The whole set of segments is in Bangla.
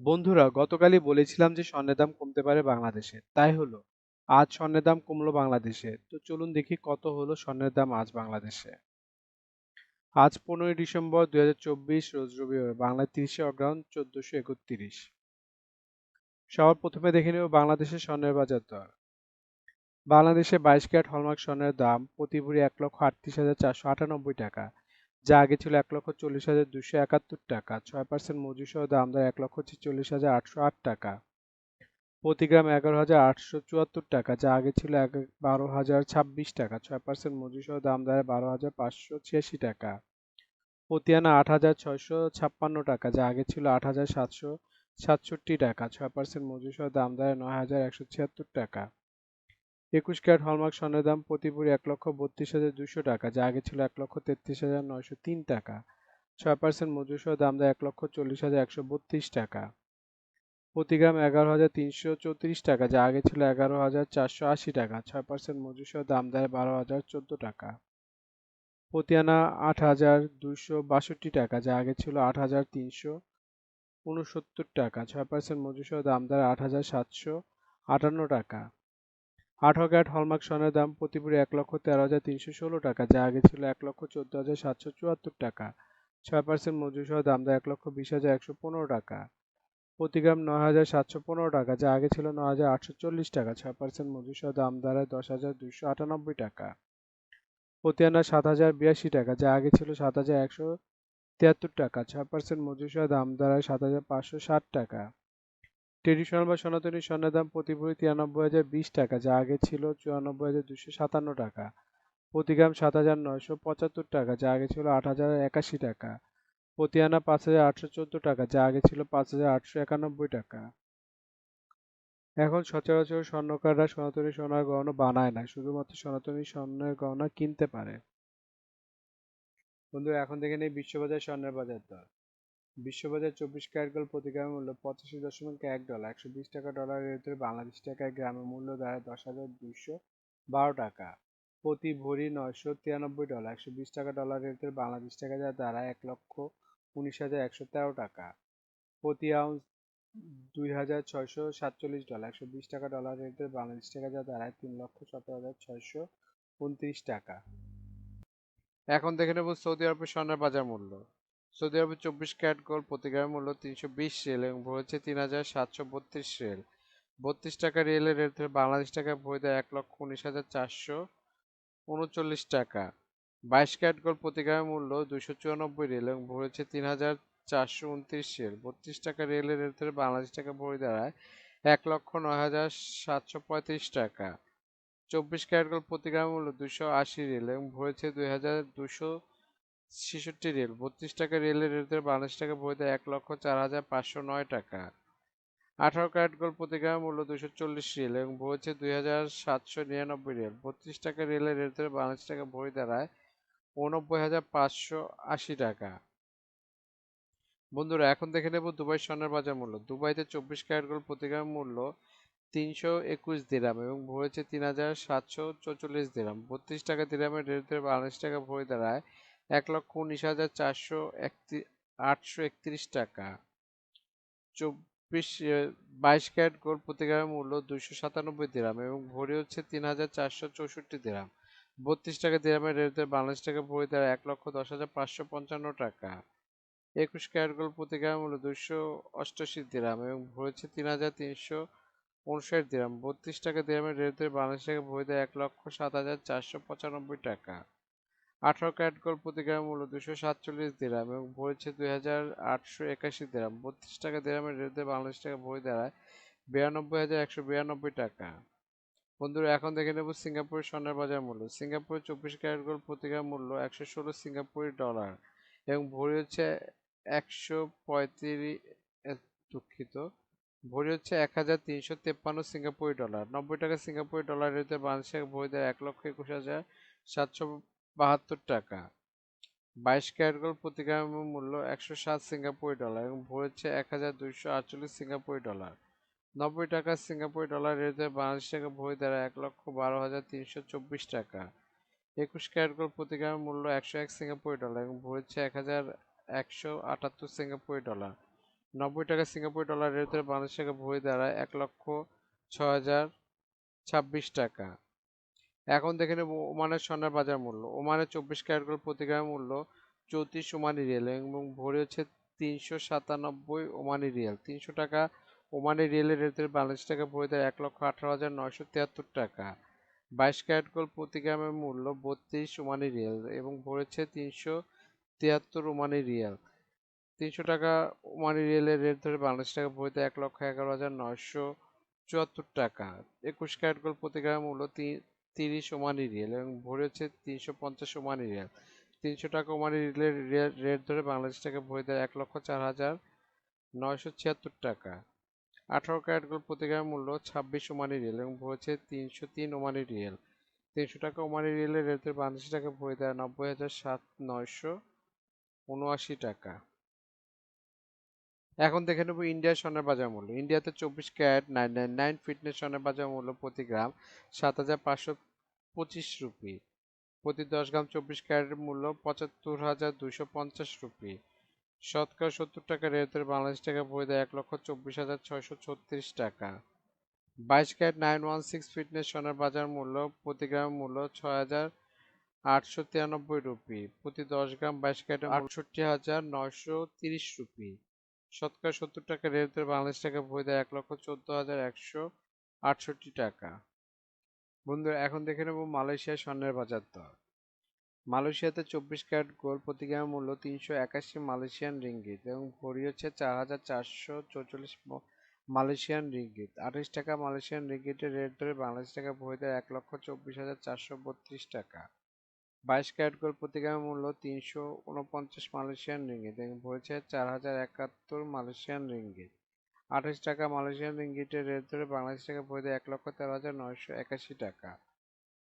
বন্ধুরা, গতকালই বলেছিলাম যে স্বর্ণের দাম কমতে পারে বাংলাদেশে। তাই হলো, আজ স্বর্ণের দাম কমলো বাংলাদেশে। তো চলুন দেখি কত হলো স্বর্ণের দাম আজ বাংলাদেশে। আজ পনেরোই ডিসেম্বর দুই হাজার চব্বিশ, রোজ রবিবার, বাংলায় তিরিশে অগ্রহণ চোদ্দশো একত্রিশ। সবার প্রথমে দেখে নেব বাংলাদেশের স্বর্ণের বাজার দর। বাংলাদেশে বাইশ ক্যারেট হলমার্ক স্বর্ণের দাম প্রতি ভরি এক লক্ষ আটত্রিশ হাজার চারশো আটানব্বই টাকা। যা আগে ছিল এক লক্ষ চল্লিশ হাজার দুশো একাত্তর টাকা, ছয় পার্সেন্ট মজুরি সহ দাম দর এক লক্ষ ছেচল্লিশ হাজার আটশো আট টাকা। প্রতি গ্রাম এগারো হাজার আটশো চুয়াত্তর টাকা, যা আগে ছিল এক বারো হাজার ছাব্বিশ টাকা, ছয় পার্সেন্ট মজুরি সহ দাম দাঁড়ায় বারো হাজার পাঁচশো ছিয়াশি টাকা। প্রতি আনা আট হাজার ছয়শো ছাপ্পান্ন টাকা, যা আগে ছিল আট হাজার সাতশো সাতষট্টি টাকা, ছয় পার্সেন্ট মজুরি সহ দাম দাঁড়ায় নয় হাজার একশো ছিয়াত্তর টাকা। একুশ ক্যারেট হলমার্ক স্বর্ণের দাম প্রতি ভরি এক লক্ষ বত্রিশ হাজার দুশো টাকা, যা আগে ছিল এক লক্ষ তেত্রিশ হাজার নয়শো তিন টাকা। ছয় পার্সেন্ট মজুরি দাম দেয় এক লক্ষ চল্লিশ হাজার একশো বত্রিশ টাকা। প্রতি গ্রাম এগারো হাজার তিনশো চৌত্রিশ টাকা, যা আগে ছিল এগারো হাজার চারশো আশি টাকা। ছয় পার্সেন্ট মজুরি দাম দেয় বারো হাজার চোদ্দ টাকা। প্রতি আনা আট হাজার দুশো বাষট্টি টাকা, যা আগে ছিল আট হাজার তিনশো উনসত্তর টাকা। ছয় পার্সেন্ট মজুরি সহ দাম দেয় আট হাজার সাতশো আটান্ন টাকা। ক্যারেট হলমার্ক স্বর্ণের দাম প্রতি এক লক্ষ তেরো হাজার তিনশো ষোলো টাকা, যা আগে ছিল এক লক্ষ চোদ্দ হাজার সাতশো চুয়াত্তর টাকা। ছয় পার্সেন্ট মজুরি সহ দাম দেয় এক লক্ষ বিশ হাজার একশো পনেরো টাকা। প্রতি গ্রাম নয় হাজার সাতশো পনেরো টাকা, যা আগে ছিল নয় হাজার আটশো চল্লিশ টাকা। ছয় পার্সেন্ট মজুরি সহ দাম দাঁড়ায় দশ হাজার দুশো আটানব্বই টাকা। প্রতি আনা সাত হাজার বিরাশি টাকা, যা আগে ছিল সাত হাজার একশো তিয়াত্তর টাকা। ছয় পার্সেন্ট মজুরি সহ দাম দাঁড়ায় সাত হাজার পাঁচশো ষাট টাকা। ট্রেডিশনাল বা সনাতনী স্বর্ণের দাম প্রতি ভরি তিরানব্বই হাজার বিশ টাকা, যা আগে ছিল চুরানব্বই হাজার দুশো সাতান্ন টাকা। প্রতি গ্রাম সাত হাজার নয়শো পঁচাত্তর টাকা, যা আগে ছিল আট হাজার একাশি টাকা। প্রতি আনা পাঁচ হাজার আটশো চোদ্দ টাকা, যা আগে ছিল পাঁচ হাজার আটশো একানব্বই টাকা। এখন সচরাচর স্বর্ণকাররা সনাতনী সোনার গহনা বানায় না, শুধুমাত্র সনাতনী স্বর্ণের গহনা কিনতে পারে। বন্ধুরা এখন দেখে নেই বিশ্ববাজার স্বর্ণের বাজার দর। বিশ্ববাজার চব্বিশ ক্যারেট গোল্ড প্রতি গ্রামের মূল্য পঁচাশি দশমিক এক ডলার, একশো বিশ টাকা ডলারের ভিতরে বাংলাদেশ টাকায় গ্রামের মূল্য দাঁড়ায় দশ হাজার দুইশো বারো টাকা। প্রতি ভরি নয়শো তিরানব্বই ডলার, একশো বিশ টাকা ডলারের ভিতরে বাংলাদেশ টাকা যা দাঁড়ায় এক লক্ষ উনিশ হাজার একশো তেরো টাকা। প্রতি আউন্স দুই হাজার ছয়শো সাতচল্লিশ ডলার, একশো বিশ টাকা ডলারের ভিতরে বাংলাদেশ টাকা যা দাঁড়ায় তিন লক্ষ সতেরো হাজার ছয়শো উনত্রিশ টাকা। এখন দেখে নেব সৌদি আরবের স্বর্ণের বাজার মূল্য। সৌদি আরবের চব্বিশ ক্যারেট গোল্ড প্রতি গ্রামের মূল্য তিনশো বিশ রিয়েল এবং ভরেছে তিন হাজার সাতশো বত্রিশ রিয়েল। বত্রিশ টাকা রিয়েলের রেট বাংলাদেশ টাকায় ভরে দেয় এক লক্ষ উনিশ হাজার চারশো উনচল্লিশ টাকা। বাইশ ক্যারেট গোল্ড প্রতি গ্রামের মূল্য দুশো চুরানব্বই রিয়েল এবং ভরেছে তিন হাজার চারশো উনত্রিশ রিয়েল। বত্রিশ টাকা রিয়েলের রেট বাংলাদেশ টাকা ভরে দাঁড়ায় এক লক্ষ নয় হাজার সাতশো পঁয়ত্রিশ টাকা। চব্বিশ ক্যারেট গোল্ড প্রতি গ্রামের মূল্য দুশো আশি রিয়েল এবং ভরেছে দুই হাজার দুশো ছেষট্টি রিয়েল বত্রিশ টাকা রিয়েলের রেটে বাংলাদেশ টাকা বইতে এক লক্ষ চার হাজার পাঁচশো নয় টাকা। আঠারো ক্যারেট গোল্ড প্রতি গ্রাম মূল্য দুশো চল্লিশ রেল এবং বইছে দুই হাজার সাতশো নিরানব্বই রিয়েল বত্রিশ টাকা রিয়েলের রেটে বাংলাদেশ টাকা বই দাঁড়ায় উনব্বই হাজার পাঁচশো আশি টাকা। বন্ধুরা, এখন দেখে নেব দুবাই স্বর্ণের বাজার মূল্য। দুবাইতে চব্বিশ ক্যারেট গোল্ড প্রতি গ্রাম মূল্য তিনশো একুশ দিরাম এবং ভরেছে তিন হাজার সাতশো চৌচল্লিশ দিরাম। বত্রিশ টাকা দিরামের রেটে বাংলাদেশ টাকা বই দাঁড়ায় এক লক্ষ উনিশ হাজার চারশো আটশো একত্রিশ টাকা। চব্বিশ বাইশ ক্যারেট গোল্ড প্রতি গ্রামের মূল্য দুইশো সাতানব্বই দিরাম এবং ভরি হচ্ছে তিন হাজার চারশো চৌষট্টি দিরাম। বত্রিশ টাকা দিরামের রেটে বাংলাদেশ টাকা ভরি দ্বারা এক লক্ষ দশ হাজার পাঁচশো পঞ্চান্ন টাকা। একুশ ক্যারেট গোল্ড প্রতি গ্রামের মূল্য দুইশো অষ্টাশি দিরাম এবং ভরি হচ্ছে তিন হাজার তিনশো উনষাট দিরাম। বত্রিশ টাকা দিরামের রেটে বাংলাদেশ টাকা ভরি দেয় এক লক্ষ সাত হাজার চারশো পঁচানব্বই টাকা। আঠারো ক্যারেট গোল্ড প্রতি গ্রাম মূল্য দুশো সাতচল্লিশ দিরাম এবং ভরেছে দুই হাজার আটশো একাশি দিরাম। বত্রিশ টাকা দিরামের রেটে বাংলাদেশ টাকা বই দাঁড়ায় বিরানব্বই হাজার একশো বিরানব্বই টাকা। বন্ধুরা, এখন দেখে নেব সিঙ্গাপুরের স্বর্ণের বাজার মূল্য। সিঙ্গাপুরের চব্বিশ ক্যারেট গোল্ড প্রতি গ্রাম মূল্য একশো ষোলো সিঙ্গাপুরি ডলার এবং ভরি হচ্ছে একশো পঁয়ত্রিশ দুঃখিত। ভরি হচ্ছে এক হাজার তিনশো তেপ্পান্ন সিঙ্গাপুরি ডলার। নব্বই টাকা সিঙ্গাপুরি ডলার রেটে বাংলাদেশ টাকা বই দেয় এক লক্ষ একুশ হাজার সাতশো বাহাত্তর টাকা। বাইশ ক্যারেট গোল্ড প্রতি গ্রামের মূল্য একশো সাত সিঙ্গাপুরি ডলার এবং ভরেছে এক হাজার দুইশো আটচল্লিশ সিঙ্গাপুরি ডলার। নব্বই টাকা সিঙ্গাপুরি ডলার রেটে বাংলাদেশ টাকা ভরি দ্বারা এক লক্ষ বারো হাজার তিনশো চব্বিশ টাকা। একুশ ক্যারেট গোল্ড প্রতি গ্রামের মূল্য একশো এক সিঙ্গাপুরি ডলার এবং ভরেছে এক হাজার একশো আটাত্তর সিঙ্গাপুরি ডলার। নব্বই টাকা সিঙ্গাপুর ডলার ভিতরে বাংলাদেশ টাকা ভরি দাঁড়ায় এক লক্ষ ছয় হাজার ছাব্বিশ টাকা। এখন দেখে নেব ওমানের স্বর্ণের বাজার মূল্য, ওমানের চব্বিশ ক্যারেট গোল্ড প্রতি গ্রামের মূল্য চৌত্রিশ ওমানি রিয়েল এবং ভরি হচ্ছে তিনশো সাতানব্বই ওমানি রিয়েল। তিনশো টাকা ওমানি রিয়েলের রেটের বাংলাদেশ টাকা ভরি দেয় এক লক্ষ আঠারো হাজার নয়শো তিয়াত্তর টাকা। বাইশ ক্যারেট গোল্ড প্রতি গ্রামের মূল্য বত্রিশ ওমানি রিয়েল এবং ভরেছে তিনশো তিয়াত্তর ওমানি রিয়েল। তিনশো টাকা ওমানি রিয়েলের রেট ধরে বাংলাদেশ টাকা ভরিতে এক লক্ষ এগারো হাজার নয়শো চুয়াত্তর টাকা। একুশ ক্যারেট গোল্ড প্রতি গ্রামের মূল্য তিরিশ ওমানি রিয়েল এবং ভরেছে তিনশো পঞ্চাশ ওমানি রিয়েল তিনশো টাকা ওমানি রিয়েলের রেট ধরে বাংলাদেশ টাকা ভরি দেয় এক লক্ষ চার হাজার নয়শো ছিয়াত্তর টাকা। আঠারো ক্যারেট গোল্ড প্রতি গ্রামের মূল্য ছাব্বিশ ওমানি রিয়েল এবং ভরেছে তিনশো তিন ওমানি রিয়েল তিনশো টাকা ওমানি রিয়েলের রেট ধরে বাংলাদেশ টাকা ভরি দেয় নব্বই হাজার সাত নয়শো উনআশি টাকা। এখন দেখে নেব ইন্ডিয়ার স্বর্ণের বাজার মূল্য। ইন্ডিয়াতে চব্বিশ carat nine nine nine fitness স্বর্ণের বাজার মূল্য প্রতি গ্রাম সাত হাজার পাঁচশো পঁচিশ রুপি। প্রতি দশ গ্রাম চব্বিশ ক্যারেটের মূল্য পঁচাত্তর হাজার দুইশো পঞ্চাশ রুপি। শতকরা সত্তর টাকা রেটের বাংলাদেশ টাকা বই দেয় এক লক্ষ চব্বিশ হাজার ছয়শো ছত্রিশ টাকা। বাইশ carat nine one six fitness সোনার বাজার মূল্য প্রতি গ্রাম মূল্য ছয় হাজার আটশো তিরানব্বই রুপি। প্রতি দশ গ্রাম বাইশ ক্যারেটের আটষট্টি হাজার নয়শো তিরিশ রুপি। শতকরা সত্তর টাকা রেটের বাংলাদেশ টাকা বই দেয় এক লক্ষ চোদ্দ হাজার একশো আটষট্টি টাকা। বন্ধুরা এখন দেখে নেব মালয়েশিয়ার স্বর্ণের বাজার দর। মালয়েশিয়াতে চব্বিশ ক্যারেট গোল্ড প্রতি গ্রাম মূল্য তিনশো একাশি মালয়েশিয়ান রিঙ্গিত এবং ভরি হচ্ছে চার হাজার চারশো চৌচল্লিশ মালয়েশিয়ান রিঙ্গিত। আঠাশ টাকা মালয়েশিয়ান রিঙ্গিতের রেট ধরে বাংলাদেশ টাকা ভরি দেয় এক লক্ষ চব্বিশ হাজার চারশো বত্রিশ টাকা। বাইশ ক্যারেট গোল্ড প্রতি মূল্য তিনশো উনপঞ্চাশ মালয়েশিয়ান রিঙ্গিত। এবং ভরেছে চার হাজার একাত্তর মালয়েশিয়ান রিঙ্গিত। আঠাশ টাকা মালয়েশিয়ান রিঙ্গিটের রেট ধরে বাংলাদেশ টাকা ভরি এক লক্ষ তেরো হাজার নয়শো একাশি টাকা।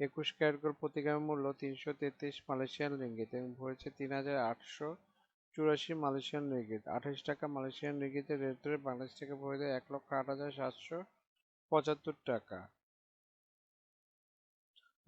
একুশ ক্যারেট গোল্ড প্রতি মূল্য তিনশো তেত্রিশ মালয়েশিয়ান রিঙ্গিত এবং ভরেছে তিন হাজার আটশো চুরাশি মালয়েশিয়ান রিঙ্গিত। আঠাশ টাকা মালয়েশিয়ান রিঙ্গিতের রেট ধরে বাংলাদেশ টাকা ভরে এক লক্ষ আট হাজার সাতশো পঁচাত্তর টাকা।